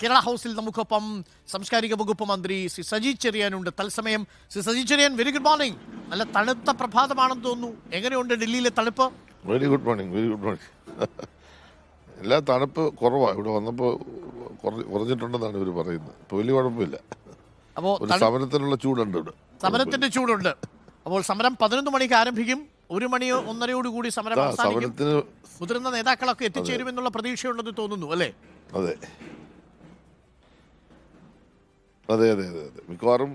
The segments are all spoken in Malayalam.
കേരള ഹൗസിൽ നമുക്കൊപ്പം സാംസ്കാരിക വകുപ്പ് മന്ത്രി ശ്രീ സജി ചെറിയാനുണ്ട്. തത്സമയം Shri Saji Cherian very good morning നല്ല തണുത്ത പ്രഭാതമാണെന്ന് തോന്നുന്നു. എങ്ങനെയുണ്ട് ഡൽഹിയിലെ തണുപ്പ്? Very good morning very good morning എല്ലാ തണുപ്പ് കുറവാണ് ഇവിടെ വന്നപ്പോൾ കുറഞ്ഞിട്ടുണ്ടെന്നാണ് ഇവർ പറയുന്നത്. ഇപ്പോൾ വലിയ കുഴപ്പമില്ല. അപ്പോൾ ഒരു സമരത്തിനുള്ള ചൂടുണ്ട് ഇവിടെ. സമരത്തിന്റെ ചൂടുണ്ട്. അപ്പോൾ സമരം പതിനൊന്ന് മണിക്ക് ആരംഭിക്കും. ഒരു മണിയോ ഒന്നരയോട് കൂടി സമരം അവസാനിക്കും. മുതിർന്ന നേതാക്കളൊക്കെ എത്തിച്ചേരുമെന്നുള്ള പ്രതീക്ഷയുണ്ടെന്ന് തോന്നുന്നു അല്ലേ? അതെ. അതെ അതെ അതെ അതെ. മിക്കവാറും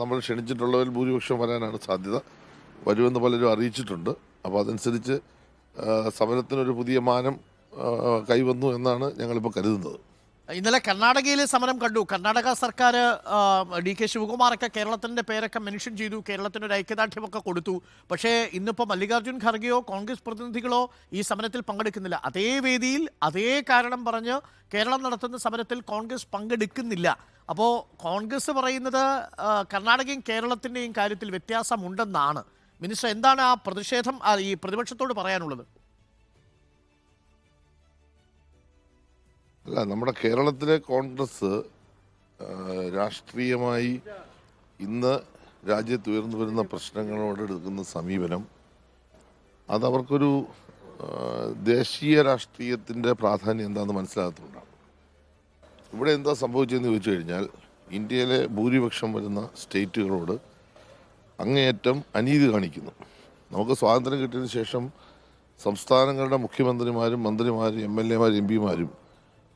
നമ്മൾ ക്ഷണിച്ചിട്ടുള്ളവരിൽ ഭൂരിപക്ഷം വരാനാണ് സാധ്യത. വരുമെന്ന് പലരും അറിയിച്ചിട്ടുണ്ട്. അപ്പോൾ അതനുസരിച്ച് സമരത്തിനൊരു പുതിയ മാനം കൈവന്നു എന്നാണ് ഞങ്ങളിപ്പോൾ കരുതുന്നത്. ഇന്നലെ കർണാടകയിലെ സമരം കണ്ടു. കർണാടക സർക്കാർ ഡി കെ ശിവകുമാറൊക്കെ കേരളത്തിന്റെ പേരൊക്കെ മെൻഷൻ ചെയ്തു കേരളത്തിന് ഒരു ഐക്യദാർഢ്യമൊക്കെ കൊടുത്തു. പക്ഷേ ഇന്നിപ്പോൾ മല്ലികാർജുൻ ഖർഗെയോ കോൺഗ്രസ് പ്രതിനിധികളോ ഈ സമരത്തിൽ പങ്കെടുക്കുന്നില്ല. അതേ വേദിയിൽ അതേ കാരണം പറഞ്ഞ് കേരളം നടത്തുന്ന സമരത്തിൽ കോൺഗ്രസ് പങ്കെടുക്കുന്നില്ല. അപ്പോൾ കോൺഗ്രസ് പറയുന്നത് കർണാടകയും കേരളത്തിന്റെയും കാര്യത്തിൽ വ്യത്യാസമുണ്ടെന്നാണ്. മിനിസ്റ്റർ എന്താണ് ആ പ്രതിഷേധം ഈ പ്രതിപക്ഷത്തോട് പറയാനുള്ളത്? അല്ല നമ്മുടെ കേരളത്തിലെ കോൺഗ്രസ് രാഷ്ട്രീയമായി ഇന്ന് രാജ്യത്ത് ഉയർന്നു വരുന്ന പ്രശ്നങ്ങളോട് എടുക്കുന്ന സമീപനം അതവർക്കൊരു ദേശീയ രാഷ്ട്രീയത്തിന്റെ പ്രാധാന്യം എന്താണെന്ന് മനസ്സിലാകത്തുകൊണ്ടാണ് ഇവിടെ എന്താ സംഭവിച്ചതെന്ന് ചോദിച്ചു കഴിഞ്ഞാൽ ഇന്ത്യയിലെ ഭൂരിപക്ഷം വരുന്ന സ്റ്റേറ്റുകളോട് അങ്ങേയറ്റം അനീതി കാണിക്കുന്നു. നമുക്ക് സ്വാതന്ത്ര്യം കിട്ടിയതിന് ശേഷം സംസ്ഥാനങ്ങളുടെ മുഖ്യമന്ത്രിമാരും മന്ത്രിമാരും എം എൽ എമാരും എം പിമാരും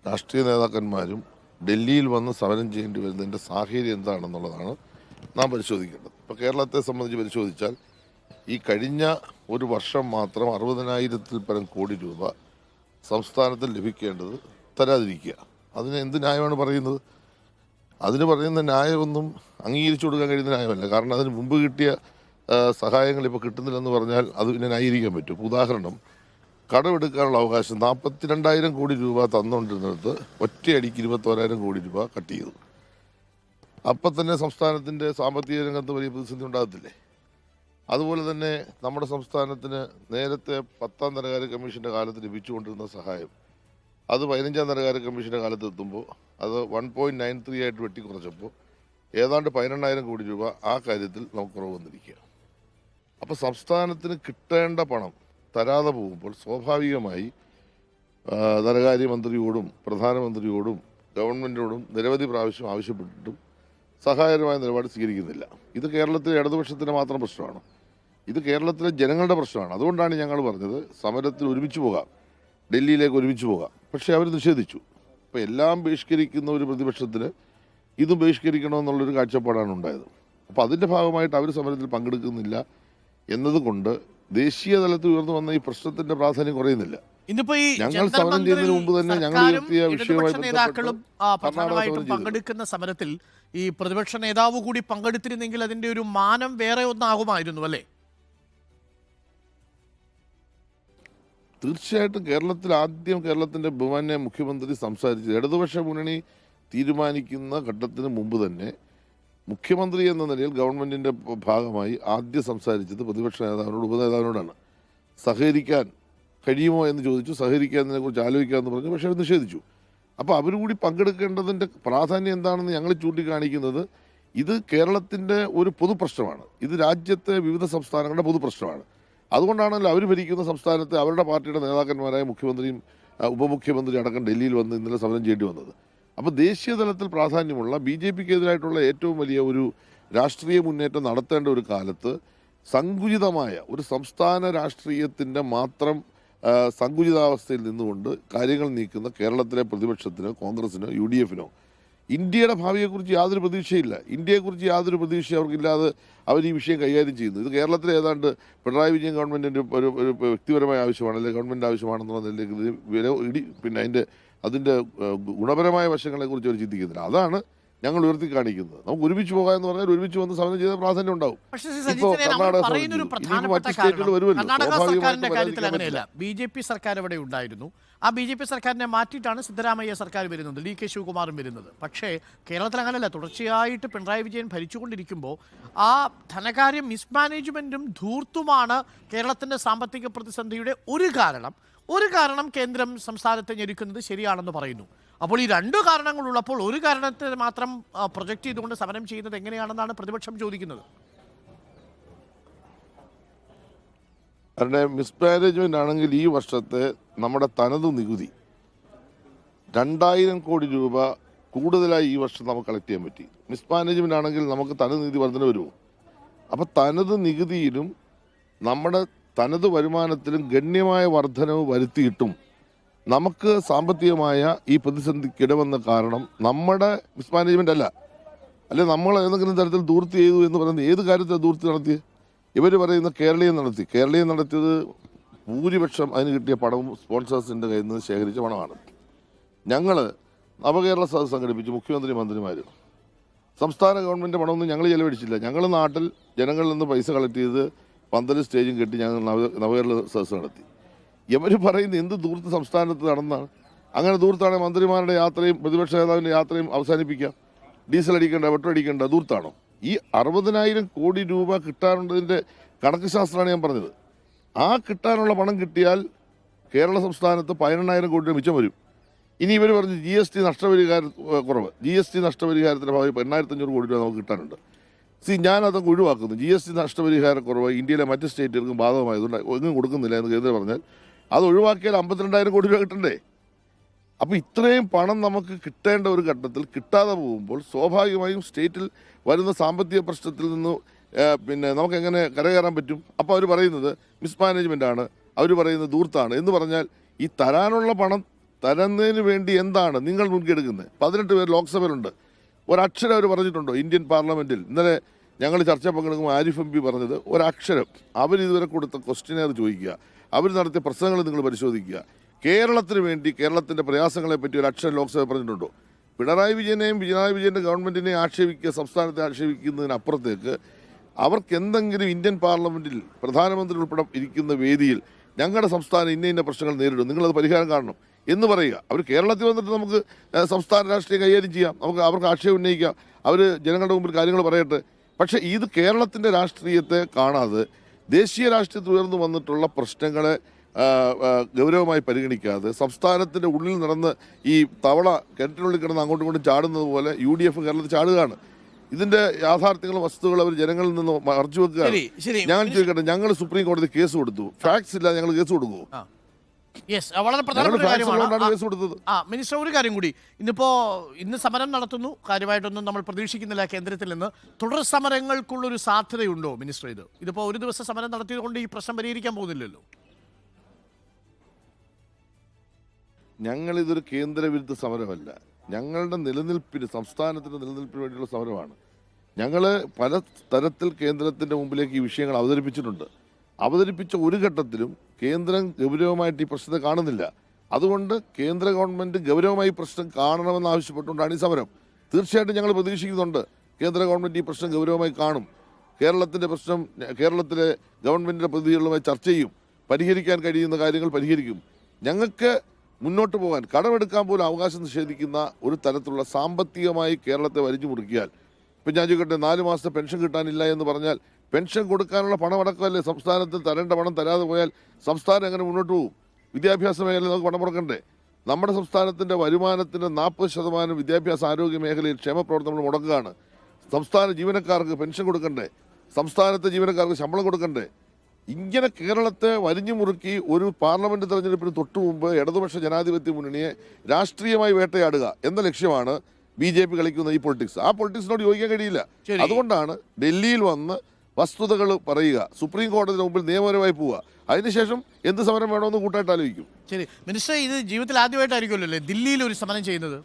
രാഷ്ട്രീയ നേതാക്കന്മാരും ഡൽഹിയിൽ വന്ന് സമരം ചെയ്യേണ്ടി വരുന്നതിന്റെ സാഹചര്യം എന്താണെന്നുള്ളതാണ് നാം പരിശോധിക്കേണ്ടത്. ഇപ്പോൾ കേരളത്തെ സംബന്ധിച്ച് പരിശോധിച്ചാൽ ഈ കഴിഞ്ഞ ഒരു വർഷം മാത്രം അറുപതിനായിരത്തിൽ പരം കോടി രൂപ സംസ്ഥാനത്തിൽ ലഭിക്കേണ്ടത് തരാതിരിക്കുക. അതിന് എന്ത് ന്യായമാണ് പറയുന്നത്? അതിന് പറയുന്ന ന്യായമൊന്നും അംഗീകരിച്ചു കൊടുക്കാൻ കഴിയുന്ന ന്യായമല്ല. കാരണം അതിന് മുമ്പ് കിട്ടിയ സഹായങ്ങൾ ഇപ്പോൾ കിട്ടുന്നില്ലെന്ന് പറഞ്ഞാൽ അത് പിന്നെ ന്യായീകരിക്കാൻ പറ്റും. ഉദാഹരണം കടമെടുക്കാനുള്ള അവകാശം നാൽപ്പത്തിരണ്ടായിരം കോടി രൂപ തന്നുകൊണ്ടിരുന്നിടത്ത് ഒറ്റയടിക്ക് ഇരുപത്തോരായിരം കോടി രൂപ കട്ട് ചെയ്തു. അപ്പം തന്നെ സംസ്ഥാനത്തിന്റെ സാമ്പത്തിക രംഗത്ത് വലിയ പ്രതിസന്ധി ഉണ്ടാകത്തില്ലേ? അതുപോലെ തന്നെ നമ്മുടെ സംസ്ഥാനത്തിന് നേരത്തെ പത്താം ധനകാര്യ കമ്മീഷന്റെ കാലത്ത് ലഭിച്ചുകൊണ്ടിരുന്ന സഹായം. അത് പതിനഞ്ചാം ധനകാര്യ കമ്മീഷന്റെ കാലത്ത് എത്തുമ്പോൾ അത് വൺ പോയിന്റ് നയൻ ത്രീ ആയിട്ട് വെട്ടിക്കുറച്ചപ്പോൾ ഏതാണ്ട് പതിനെണ്ണായിരം കോടി രൂപ ആ കാര്യത്തിൽ നമുക്ക് കുറവ് വന്നിരിക്കുക അപ്പോൾ സംസ്ഥാനത്തിന് കിട്ടേണ്ട പണം തരാതെ പോകുമ്പോൾ സ്വാഭാവികമായി ധനകാര്യമന്ത്രിയോടും പ്രധാനമന്ത്രിയോടും ഗവൺമെന്റിനോടും നിരവധി പ്രാവശ്യം ആവശ്യപ്പെട്ടിട്ടും സഹായകരമായ നിലപാട് സ്വീകരിക്കുന്നില്ല. ഇത് കേരളത്തിലെ ഇടതുപക്ഷത്തിന്റെ മാത്രം പ്രശ്നമാണ്. ഇത് കേരളത്തിലെ ജനങ്ങളുടെ പ്രശ്നമാണ്. അതുകൊണ്ടാണ് ഞങ്ങൾ പറഞ്ഞത് സമരത്തിൽ ഒരുമിച്ച് പോകാം ഡൽഹിയിലേക്ക് ഒരുമിച്ച് പോകാം. പക്ഷേ അവർ നിഷേധിച്ചു. അപ്പോൾ എല്ലാം ബഹിഷ്കരിക്കുന്ന ഒരു പ്രതിപക്ഷത്തിന് ഇതും ബഹിഷ്കരിക്കണമെന്നുള്ളൊരു കാഴ്ചപ്പാടാണ് ഉണ്ടായത്. അപ്പോൾ അതിന്റെ ഭാഗമായിട്ട് അവർ സമരത്തിൽ പങ്കെടുക്കുന്നില്ല എന്നതുകൊണ്ട് ദേശീയ തലത്തിൽ ഉയർന്നു വന്ന ഈ പ്രശ്നത്തിന്റെ പ്രാധാന്യം കുറയുന്നില്ല. ഇന്നിപ്പോ ഈ ഞങ്ങൾ സമരം ചെയ്യുന്നതിന് മുമ്പ് തന്നെ ഞങ്ങൾ ഉയർത്തിയ വിഷയമായി നേതാക്കളും പ്രധാനമായിട്ടും പങ്കെടുക്കുന്ന സമരത്തിൽ ഈ പ്രതിപക്ഷ നേതാവ് കൂടി പങ്കെടുത്തിരുന്നെങ്കിൽ അതിന്റെ ഒരു മാനം വേറെ ഒന്നാകുമായിരുന്നു അല്ലേ? തീർച്ചയായിട്ടും കേരളത്തിൽ ആദ്യം കേരളത്തിന്റെ ബഹുമാന്യ മുഖ്യമന്ത്രി സംസാരിച്ചത് ഇടതുപക്ഷ മുന്നണി തീരുമാനിക്കുന്ന ഘട്ടത്തിന് മുമ്പ് തന്നെ മുഖ്യമന്ത്രി എന്ന നിലയിൽ ഗവൺമെന്റിന്റെ ഭാഗമായി ആദ്യം സംസാരിച്ചത് പ്രതിപക്ഷ നേതാവിനോട് ഉപനേതാവിനോടാണ്. സഹകരിക്കാൻ കഴിയുമോ എന്ന് ചോദിച്ചു. സഹകരിക്കാതിനെ കുറിച്ച് ആലോചിക്കാമെന്ന് പറഞ്ഞു. പക്ഷെ അവർ നിഷേധിച്ചു. അപ്പോൾ അവർ കൂടി പങ്കെടുക്കേണ്ടതിന്റെ പ്രാധാന്യം എന്താണെന്ന് ഞങ്ങൾ ചൂണ്ടിക്കാണിക്കുന്നത് ഇത് കേരളത്തിന്റെ ഒരു പൊതുപ്രശ്നമാണ്. ഇത് രാജ്യത്തെ വിവിധ സംസ്ഥാനങ്ങളുടെ പൊതുപ്രശ്നമാണ്. അതുകൊണ്ടാണല്ലോ അവർ ഭരിക്കുന്ന സംസ്ഥാനത്ത് അവരുടെ പാർട്ടിയുടെ നേതാക്കന്മാരായ മുഖ്യമന്ത്രിയും ഉപമുഖ്യമന്ത്രി അടക്കം ഡൽഹിയിൽ വന്ന് ഇന്നലെ സമരം ചെയ്യേണ്ടി വന്നത്. അപ്പോൾ ദേശീയ തലത്തിൽ പ്രാധാന്യമുള്ള ബി ജെ പിക്കെതിരായിട്ടുള്ള ഏറ്റവും വലിയ ഒരു രാഷ്ട്രീയ മുന്നേറ്റം നടത്തേണ്ട ഒരു കാലത്ത് സങ്കുചിതമായ ഒരു സംസ്ഥാന രാഷ്ട്രീയത്തിന്റെ മാത്രം സങ്കുചിതാവസ്ഥയിൽ നിന്നുകൊണ്ട് കാര്യങ്ങൾ നീക്കുന്ന കേരളത്തിലെ പ്രതിപക്ഷത്തിന് കോൺഗ്രസിനോ യു ഡി എഫിനോ ഇന്ത്യയുടെ ഭാവിയെക്കുറിച്ച് യാതൊരു പ്രതീക്ഷയില്ല. ഇന്ത്യയെക്കുറിച്ച് യാതൊരു പ്രതീക്ഷയും അവർക്കില്ലാതെ അവർ ഈ വിഷയം കൈകാര്യം ചെയ്യുന്നു. ഇത് കേരളത്തിലെ ഏതാണ്ട് പിണറായി വിജയൻ ഗവൺമെന്റിന്റെ ഒരു ഒരു വ്യക്തിപരമായ ആവശ്യമാണ് അല്ലെങ്കിൽ ഗവൺമെന്റ് ആവശ്യമാണെന്നുള്ള നിലയിലേക്ക് പിന്നെ അതിന്റെ അതിന്റെ ഏഹ്, ഗുണപരമായ വശങ്ങളെക്കുറിച്ച് അവർ ചിന്തിക്കുന്നില്ല. അതാണ് ഞങ്ങൾ ഉയർത്തി കാണിക്കുന്നത്. നമുക്ക് ഒരുമിച്ച് പോകാം എന്ന് പറഞ്ഞാൽ ഒരുമിച്ച് വന്ന് സമരം ചെയ്ത പ്രാധാന്യം ഉണ്ടാവും. ഇപ്പോ കർണാടക മറ്റ് സ്റ്റേറ്റുകൾ വരുമല്ലോ. ബി ജെ പി സർക്കാർ ഇവിടെ ഉണ്ടായിരുന്നു. ആ ബി ജെ പി സർക്കാരിനെ മാറ്റിയിട്ടാണ് സിദ്ധരാമയ്യ സർക്കാർ വരുന്നത് ഡി കെ ശിവകുമാറും വരുന്നത്. പക്ഷേ കേരളത്തിൽ അങ്ങനെയല്ല. തുടർച്ചയായിട്ട് പിണറായി വിജയൻ ഭരിച്ചുകൊണ്ടിരിക്കുമ്പോൾ ആ ധനകാര്യ മിസ്മാനേജ്മെന്റും ധൂർത്തുമാണ് കേരളത്തിന്റെ സാമ്പത്തിക പ്രതിസന്ധിയുടെ ഒരു കാരണം. ഒരു കാരണം കേന്ദ്രം സംസ്ഥാനത്തെ ഞെരുക്കുന്നത് ശരിയാണെന്ന് പറയുന്നു. അപ്പോൾ ഈ രണ്ട് കാരണങ്ങളുള്ളപ്പോൾ ഒരു കാരണത്തെ മാത്രം പ്രൊജക്റ്റ് ചെയ്തുകൊണ്ട് സമരം ചെയ്യുന്നത് എങ്ങനെയാണെന്നാണ് പ്രതിപക്ഷം ചോദിക്കുന്നത്. അവരുടെ മിസ്മാനേജ്മെന്റ് ആണെങ്കിൽ ഈ വർഷത്തെ നമ്മുടെ തനത് നികുതി രണ്ടായിരം കോടി രൂപ കൂടുതലായി ഈ വർഷം നമുക്ക് കളക്ട് ചെയ്യാൻ പറ്റി. മിസ്മാനേജ്മെന്റ് ആണെങ്കിൽ നമുക്ക് തനത് നികുതി വർധന വരുമോ? അപ്പോൾ തനത് നികുതിയിലും നമ്മുടെ തനത് വരുമാനത്തിലും ഗണ്യമായ വർധനവ് വരുത്തിയിട്ടും നമുക്ക് സാമ്പത്തികമായ ഈ പ്രതിസന്ധിക്ക് ഇടവന്ന കാരണം നമ്മുടെ മിസ്മാനേജ്മെന്റ് അല്ല. അല്ലെ നമ്മൾ ഏതെങ്കിലും തരത്തിൽ ദൂർത്തി ചെയ്തു എന്ന് പറയുന്നത് ഏത് കാര്യത്തിൽ ദൂർത്തി നടത്തി ഇവർ പറയുന്ന കേരളീയം നടത്തി. കേരളീയം നടത്തിയത് ഭൂരിപക്ഷം അതിന് കിട്ടിയ പണവും സ്പോൺസേഴ്സിന്റെ കയ്യിൽ നിന്ന് ശേഖരിച്ച പണമാണ്. ഞങ്ങൾ നവകേരള സദസ് സംഘടിപ്പിച്ചു മുഖ്യമന്ത്രി മന്ത്രിമാരും. സംസ്ഥാന ഗവൺമെന്റ് പണമൊന്നും ഞങ്ങൾ ചെലവഴിച്ചില്ല. ഞങ്ങൾ നാട്ടിൽ ജനങ്ങളിൽ നിന്ന് പൈസ കളക്ട് ചെയ്ത് പന്തൽ സ്റ്റേജും കെട്ടി ഞങ്ങൾ നവ നവകേരള സദസ് നടത്തി. ഇവർ പറയുന്നത് എന്ത് ദൂരത്ത് സംസ്ഥാനത്ത് നടന്നാണ്. അങ്ങനെ ദൂരത്താണ് മന്ത്രിമാരുടെ യാത്രയും പ്രതിപക്ഷ നേതാവിന്റെ യാത്രയും അവസാനിപ്പിക്കാം. ഡീസൽ അടിക്കേണ്ട പെട്രോൾ അടിക്കേണ്ട ദൂരത്താണോ? ഈ അറുപതിനായിരം കോടി രൂപ കിട്ടാനുള്ളതിന്റെ കണക്ക് ശാസ്ത്രമാണ് ഞാൻ പറഞ്ഞത്. ആ കിട്ടാനുള്ള പണം കിട്ടിയാൽ കേരള സംസ്ഥാനത്ത് പതിനെണ്ണായിരം കോടി രൂപ മിച്ചം വരും. ഇനി ഇവർ പറഞ്ഞു ജി എസ് ടി നഷ്ടപരിഹാര കുറവ്. ജി എസ് ടി നഷ്ടപരിഹാരത്തിന്റെ ഭാഗമായി എണ്ണായിരത്തഞ്ഞൂറ് കോടി രൂപ നമുക്ക് കിട്ടാനുണ്ട്. സി ഞാനതൊക്കെ ഒഴിവാക്കുന്നു. ജി എസ് ടി നഷ്ടപരിഹാര കുറവ് ഇന്ത്യയിലെ മറ്റ് സ്റ്റേറ്റുകൾക്കും ബാധകമായതുകൊണ്ട് എങ്ങും കൊടുക്കുന്നില്ല എന്ന് കേന്ദ്രം പറഞ്ഞാൽ അത് ഒഴിവാക്കിയാൽ അമ്പത്തിരണ്ടായിരം കോടി രൂപ കിട്ടണ്ടേ? അപ്പോൾ ഇത്രയും പണം നമുക്ക് കിട്ടേണ്ട ഒരു ഘട്ടത്തിൽ കിട്ടാതെ പോകുമ്പോൾ സ്വാഭാവികമായും സ്റ്റേറ്റിൽ വരുന്ന സാമ്പത്തിക പ്രശ്നത്തിൽ നിന്ന് പിന്നെ നമുക്ക് എങ്ങനെ കരകയറാൻ പറ്റും? അപ്പോൾ അവർ പറയുന്നത് മിസ്മാനേജ്മെന്റ് ആണ്. അവർ പറയുന്നത് ദൂർത്താണ്. എന്ന് പറഞ്ഞാൽ ഈ തരാനുള്ള പണം തരുന്നതിന് വേണ്ടി എന്താണ് നിങ്ങൾ മുൻകെടുക്കുന്നത് പതിനെട്ട് പേർ ലോക്സഭയിലുണ്ട്. ഒരക്ഷരം അവർ പറഞ്ഞിട്ടുണ്ടോ ഇന്ത്യൻ പാർലമെന്റിൽ ഇന്നലെ ഞങ്ങൾ ചർച്ച പങ്കെടുക്കുമ്പോൾ ആരിഫ് എം പി പറഞ്ഞത് ഒരക്ഷരം. അവരിതുവരെ കൊടുത്ത ക്വസ്റ്റ്യനെയർ ചോദിക്കുക. അവർ നടത്തിയ പ്രസംഗങ്ങൾ നിങ്ങൾ പരിശോധിക്കുക. കേരളത്തിന് വേണ്ടി കേരളത്തിന്റെ പ്രയാസങ്ങളെ പറ്റി ഒരു അക്ഷരം ലോക്സഭ പറഞ്ഞിട്ടുണ്ടോ? പിണറായി വിജയനെയും പിണറായി വിജയന്റെ ഗവൺമെന്റിനെയും ആക്ഷേപിക്കുക സംസ്ഥാനത്തെ ആക്ഷേപിക്കുന്നതിനപ്പുറത്തേക്ക് അവർക്ക് എന്തെങ്കിലും ഇന്ത്യൻ പാർലമെന്റിൽ പ്രധാനമന്ത്രി ഉൾപ്പെടെ ഇരിക്കുന്ന വേദിയിൽ ഞങ്ങളുടെ സംസ്ഥാനം ഇന്ന ഇന്ന പ്രശ്നങ്ങൾ നേരിടും. നിങ്ങളത് പരിഹാരം കാണണം എന്ന് പറയുക. അവർ കേരളത്തിൽ വന്നിട്ട് നമുക്ക് സംസ്ഥാന രാഷ്ട്രീയം കൈകാര്യം ചെയ്യാം. നമുക്ക് അവർക്ക് ആക്ഷേപം ഉന്നയിക്കാം. അവർ ജനങ്ങളുടെ മുമ്പിൽ കാര്യങ്ങൾ പറയട്ടെ. പക്ഷേ ഇത് കേരളത്തിന്റെ രാഷ്ട്രീയത്തെ കാണാതെ ദേശീയ രാഷ്ട്രീയത്തിൽ ഉയർന്നു വന്നിട്ടുള്ള പ്രശ്നങ്ങളെ ഗൗരവമായി പരിഗണിക്കാതെ സംസ്ഥാനത്തിന്റെ ഉള്ളിൽ നടന്ന് ഈ തവള കിണറ്റിനുള്ളിൽ കിടന്ന് അങ്ങോട്ടും ഇങ്ങോട്ടും ചാടുന്നത് പോലെ യു ഡി എഫ് കേരളത്തിൽ ചാടുകയാണ്. ഇതിന്റെ യാഥാർത്ഥ്യങ്ങളും വസ്തുക്കളും അവർ ജനങ്ങളിൽ നിന്ന് മറച്ചു വെക്കുകയാണ്. ശരി ഞാൻ ചോദിക്കട്ടെ ഞങ്ങൾ സുപ്രീം കോടതി കേസ് കൊടുത്തു. ഫാക്ട്സ് ഇല്ല ഞങ്ങൾ കേസ് കൊടുക്കുമോ യെസ് വളരെ പ്രധാനപ്പെട്ട കാര്യമാണ്. കേസ് കൊടുത്തത്. ആ മിനിസ്റ്റർ ഒരു കാര്യം കൂടി. ഇന്നിപ്പോ ഇന്ന് സമരം നടത്തുന്നു. കാര്യമായിട്ടൊന്നും നമ്മൾ പ്രതീക്ഷിക്കുന്നില്ല കേന്ദ്രത്തിൽ നിന്ന്. തുടർ സമരങ്ങൾക്കുള്ളൊരു സാധ്യതയുണ്ടോ മിനിസ്റ്റർ ഇത്? ഇതിപ്പോ ഒരു ദിവസം സമരം നടത്തിയതുകൊണ്ട് ഈ പ്രശ്നം പരിഹരിക്കാൻ പോകുന്നില്ലല്ലോ. ഞങ്ങൾ ഇതൊരു കേന്ദ്രവിരുദ്ധ സമരമല്ല. ഞങ്ങളുടെ നിലനിൽപ്പിന് സംസ്ഥാനത്തിന്റെ നിലനിൽപ്പിന് വേണ്ടിയുള്ള സമരമാണ്. ഞങ്ങൾ പല തരത്തിൽ കേന്ദ്രത്തിന്റെ മുമ്പിലേക്ക് ഈ വിഷയങ്ങൾ അവതരിപ്പിച്ചിട്ടുണ്ട്. അവതരിപ്പിച്ച ഒരു ഘട്ടത്തിലും കേന്ദ്രം ഗൗരവമായിട്ട് ഈ പ്രശ്നത്തെ കാണുന്നില്ല. അതുകൊണ്ട് കേന്ദ്ര ഗവൺമെന്റ് ഗൗരവമായി പ്രശ്നം കാണണമെന്ന് ആവശ്യപ്പെട്ടുകൊണ്ടാണ് ഈ സമരം. തീർച്ചയായിട്ടും ഞങ്ങൾ പ്രതീക്ഷിക്കുന്നുണ്ട് കേന്ദ്ര ഗവൺമെന്റ് ഈ പ്രശ്നം ഗൗരവമായി കാണും. കേരളത്തിന്റെ പ്രശ്നം കേരളത്തിലെ ഗവൺമെന്റിന്റെ പ്രതിനിധികളുമായി ചർച്ച ചെയ്യും. പരിഹരിക്കാൻ കഴിയുന്ന കാര്യങ്ങൾ പരിഹരിക്കും. ഞങ്ങൾക്ക് മുന്നോട്ട് പോകാൻ കടമെടുക്കാൻ പോലും അവകാശം നിഷേധിക്കുന്ന ഒരു തരത്തിലുള്ള സാമ്പത്തികമായി കേരളത്തെ വരിഞ്ഞു മുറുക്കിയാൽ ഇപ്പം ഞാൻ ചോദിക്കട്ടെ നാല് മാസത്തെ പെൻഷൻ കിട്ടാനില്ല എന്ന് പറഞ്ഞാൽ പെൻഷൻ കൊടുക്കാനുള്ള പണമടക്കമല്ലേ സംസ്ഥാനത്ത് തരേണ്ട പണം തരാതെ പോയാൽ സംസ്ഥാനം എങ്ങനെ മുന്നോട്ട് പോകും? വിദ്യാഭ്യാസ മേഖലയിൽ നമുക്ക് പണം മുടക്കണ്ടേ? നമ്മുടെ സംസ്ഥാനത്തിന്റെ വരുമാനത്തിന്റെ നാൽപ്പത് ശതമാനം വിദ്യാഭ്യാസ ആരോഗ്യ മേഖലയിൽ ക്ഷേമപ്രവർത്തനങ്ങൾ മുടക്കുകയാണ്. സംസ്ഥാന ജീവനക്കാർക്ക് പെൻഷൻ കൊടുക്കണ്ടേ? സംസ്ഥാനത്തെ ജീവനക്കാർക്ക് ശമ്പളം കൊടുക്കണ്ടേ? ഇങ്ങനെ കേരളത്തെ വലിഞ്ഞു മുറുക്കി ഒരു പാർലമെന്റ് തെരഞ്ഞെടുപ്പിന് തൊട്ടു മുമ്പ് ഇടതുപക്ഷ ജനാധിപത്യ മുന്നണിയെ രാഷ്ട്രീയമായി വേട്ടയാടുക എന്ന ലക്ഷ്യമാണ് ബി ജെ പി കളിക്കുന്ന ഈ പൊളിറ്റിക്സ്. ആ പൊളിറ്റിക്സിനോട് യോജിക്കാൻ കഴിയില്ല. അതുകൊണ്ടാണ് ഡൽഹിയിൽ വന്ന് വസ്തുതകൾ പറയുക. സുപ്രീം കോടതിയുടെ മുമ്പിൽ നിയമപരമായി പോവുക. അതിനുശേഷം എന്ത് സമരം വേണമെന്ന് കൂട്ടായിട്ട് ആലോചിക്കും. ശരി. മിനിസ്റ്റർ ഇത് ജീവിതത്തിൽ ആദ്യമായിട്ടായിരിക്കുമല്ലോ അല്ലേ? ദില്ലിയിൽ ഒരു സമരം ചെയ്യുന്നത്?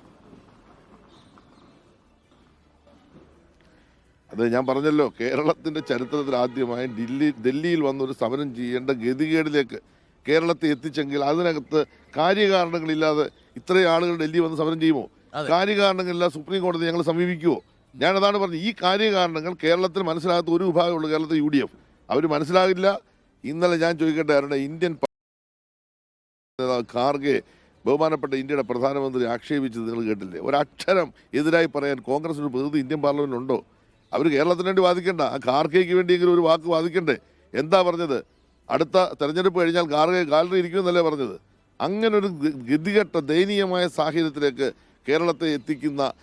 അതെ ഞാൻ പറഞ്ഞല്ലോ കേരളത്തിന്റെ ചരിത്രത്തിൽ ആദ്യമായി ദില്ലി ഡൽഹിയിൽ വന്നൊരു സമരം ചെയ്യേണ്ട ഗതികേടിലേക്ക് കേരളത്തെ എത്തിച്ചെങ്കിൽ അതിനകത്ത് കാര്യകാരണങ്ങളില്ലാതെ ഇത്രയും ആളുകൾ ഡൽഹി വന്ന് സമരം ചെയ്യുമോ? കാര്യകാരണങ്ങളില്ലാതെ സുപ്രീം കോടതി ഞങ്ങൾ സമീപിക്കുമോ ഞാൻ അതാണ് പറഞ്ഞത് ഈ കാര്യകാരണങ്ങൾ കേരളത്തിൽ മനസ്സിലാകാത്ത ഒരു വിഭാഗമുള്ളൂ കേരളത്തിൽ യു ഡി എഫ് അവർ മനസ്സിലാകില്ല. ഇന്നലെ ഞാൻ ചോദിക്കട്ടെ ആരുടെ ഇന്ത്യൻ കാർഗെ ബഹുമാനപ്പെട്ട ഇന്ത്യയുടെ പ്രധാനമന്ത്രി ആക്ഷേപിച്ചത് നിങ്ങൾ കേട്ടില്ലേ? ഒരക്ഷരം എതിരായി പറയാൻ കോൺഗ്രസ് ഒരു പ്രതിനിധി ഇന്ത്യൻ പാർലമെന്റിലുണ്ടോ? അവർ കേരളത്തിന് വേണ്ടി വാദിക്കണ്ട. ആ ഖാർഗെക്ക് വേണ്ടിയെങ്കിലും ഒരു വാക്ക് വാദിക്കണ്ടേ? എന്താ പറഞ്ഞത്? അടുത്ത തെരഞ്ഞെടുപ്പ് കഴിഞ്ഞാൽ ഖാർഗെ ഗാലറി ഇരിക്കുമെന്നല്ലേ പറഞ്ഞത്? അങ്ങനൊരു ഗതികെട്ട ദയനീയമായ സാഹചര്യത്തിലേക്ക് കേരളത്തെ എത്തിക്കുന്ന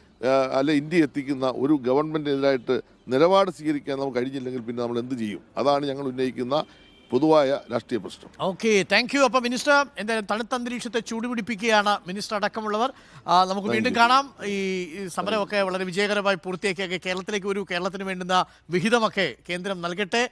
അല്ല ഇന്ത്യ എത്തിക്കുന്ന ഒരു ഗവൺമെന്റിനെതിരായിട്ട് നിലപാട് സ്വീകരിക്കാൻ നമുക്ക് കഴിഞ്ഞില്ലെങ്കിൽ പിന്നെ നമ്മൾ എന്ത് ചെയ്യും? അതാണ് ഞങ്ങൾ ഉന്നയിക്കുന്ന പൊതുവായ രാഷ്ട്രീയ പ്രശ്നം. ഓക്കെ താങ്ക് യു അപ്പം മിനിസ്റ്റർ എന്തായാലും തണുത്ത അന്തരീക്ഷത്തെ ചൂടുപിടിപ്പിക്കുകയാണ് മിനിസ്റ്റർ അടക്കമുള്ളവർ. നമുക്ക് വീണ്ടും കാണാം. ഈ ഈ സമരമൊക്കെ വളരെ വിജയകരമായി പൂർത്തിയാക്കിയൊക്കെ കേരളത്തിലേക്ക് ഒരു കേരളത്തിന് വേണ്ടുന്ന വിഹിതമൊക്കെ കേന്ദ്രം നൽകട്ടെ.